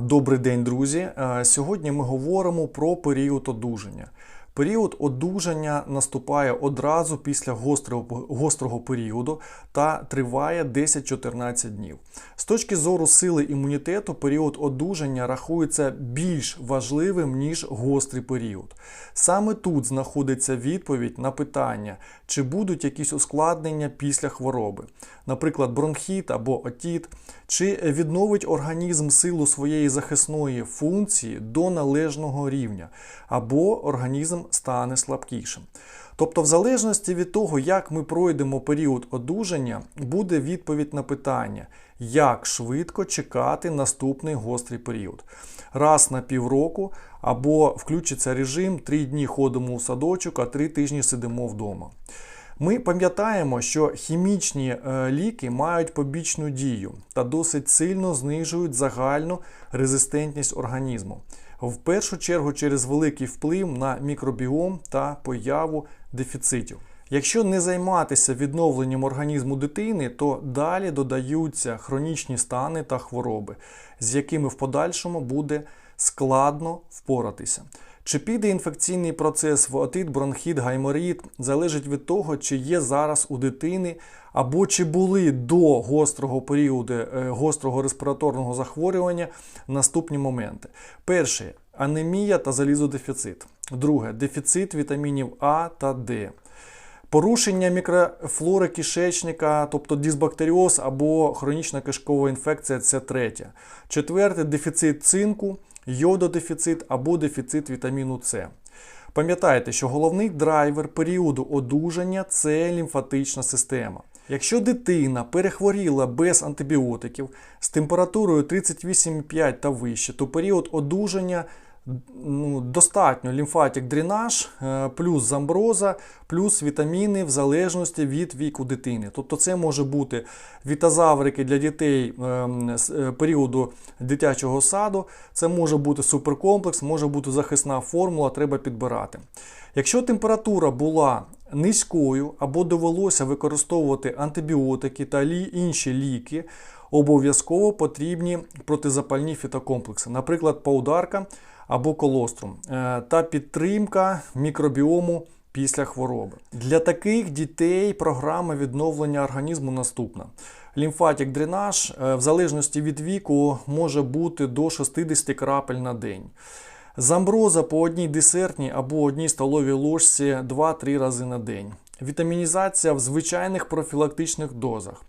Добрий день, друзі. Сьогодні ми говоримо про період одужання. Період одужання наступає одразу після гострого, періоду та триває 10-14 днів. З точки зору сили імунітету, період одужання рахується більш важливим, ніж гострий період. Саме тут знаходиться відповідь на питання, чи будуть якісь ускладнення після хвороби, наприклад, бронхіт або отіт, чи відновить організм силу своєї захисної функції до належного рівня, або організм стане слабкішим. Тобто, в залежності від того, як ми пройдемо період одужання, буде відповідь на питання, як швидко чекати наступний гострий період. Раз на півроку або включиться режим 3 дні ходимо у садочок, а 3 тижні сидимо вдома. Ми пам'ятаємо, що хімічні е, ліки мають побічну дію та досить сильно знижують загальну резистентність організму. В першу чергу через великий вплив на мікробіом та появу дефіцитів. Якщо не займатися відновленням організму дитини, то далі додаються хронічні стани та хвороби, з якими в подальшому буде складно впоратися. Чи піде інфекційний процес в отит, бронхіт, гайморит, залежить від того, чи є зараз у дитини, або чи були до гострого періоду е, гострого респіраторного захворювання наступні моменти. Перше анемія та залізодефіцит. Друге дефіцит вітамінів А та Д. Порушення мікрофлори кишечника, тобто дисбактеріоз або хронічна кишкова інфекція це третє. Четверте дефіцит цинку, йододефіцит або дефіцит вітаміну С. Пам'ятайте, що головний драйвер періоду одужання це лімфатична система. Якщо дитина перехворіла без антибіотиків з температурою 38,5 та вище, то період одужання ну, достатньо лімфатик дренаж, е, плюс замброза, плюс вітаміни в залежності від віку дитини. Тобто це може бути вітазаврики для дітей ем, з е, періоду дитячого саду, це може бути суперкомплекс, може бути захисна формула, треба підбирати. Якщо температура була низькою або довелося використовувати антибіотики та інші ліки, обов'язково потрібні протизапальні фітокомплекси, наприклад, паударка або колострум е, та підтримка мікробіому після хвороби. Для таких дітей програма відновлення організму наступна. Лімфатик дренаж е, в залежності від віку може бути до 60 крапель на день. Замброза по одній десертній або одній столовій ложці 2-3 рази на день. Вітамінізація в звичайних профілактичних дозах.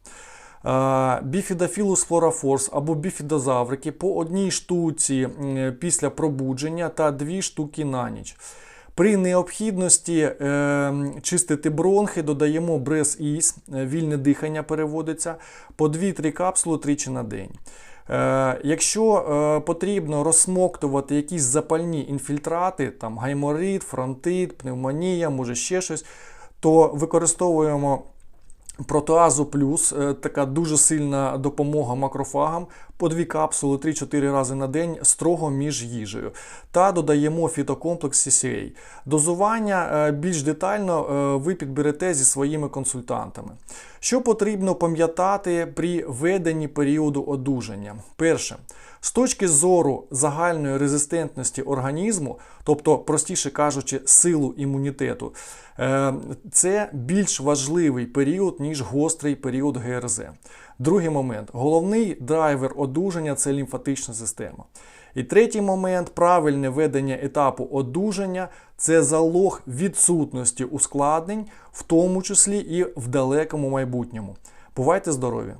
Е, Біфідафілус флорафорс або біфідозаврики по одній штуці після пробудження та дві штуки на ніч. При необхідності е, чистити бронхи додаємо брес-іс, е, вільне дихання переводиться по 2-3 капсули тричі на день. Е, якщо е, потрібно розсмоктувати якісь запальні інфільтрати, там гайморит, фронтит, пневмонія, може ще щось, то використовуємо Протеазу плюс е, така дуже сильна допомога макрофагам по дві капсули 3-4 рази на день строго між їжею. Та додаємо фітокомплекс CCA. Дозування більш детально ви підберете зі своїми консультантами. Що потрібно пам'ятати при веденні періоду одужання? Перше, з точки зору загальної резистентності організму, тобто, простіше кажучи, силу імунітету, е, це більш важливий період, ніж гострий період ГРЗ. Другий момент головний драйвер одужання це лімфатична система. І третій момент правильне ведення етапу одужання це залог відсутності ускладнень, в тому числі і в далекому майбутньому. Бувайте здорові!